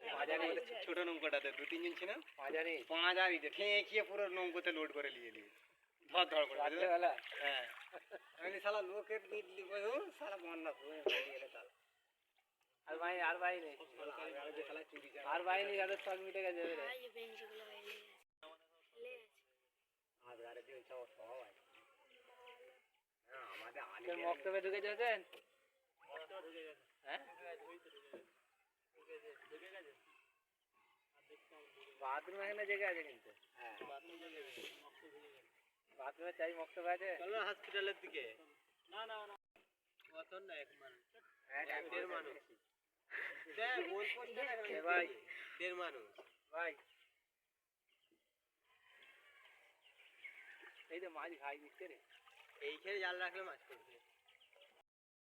বাজারে ছোট নৌকাটাতে দু তিনজন ছিল মাঝারি পাঁচারিতে ঠেকিয়ে পুরো নৌকোতে লোড করে নিয়ে নিয়ে ধর ধর করে হ্যাঁ। আমি সালা লোকের দিল্লি বসে সালা বন্যা হয়ে গেলে সালা আর ভাই আর ভাই নেই? আর শালা ভাই নেই যাদের সব মিটে গেছে। হ্যাঁ, আমাদের মক্তবে ঢুকে যাচ্ছেন হ্যাঁ? বাথরুম এখানে জেগে আছে কিন্তু। হ্যাঁ। বাথরুমে চাই মক্তবে আছে? চলো হসপিটালের দিকে। না না না। কত না এক মানুষ। এক দেড় মানুষ। দেখ বল করছে না এ ভাই। দেড় মানুষ। ভাই। এই তো মাছ খাই দিচ্ছে রে। এইখানে জাল রাখলে মাছ পড়বে।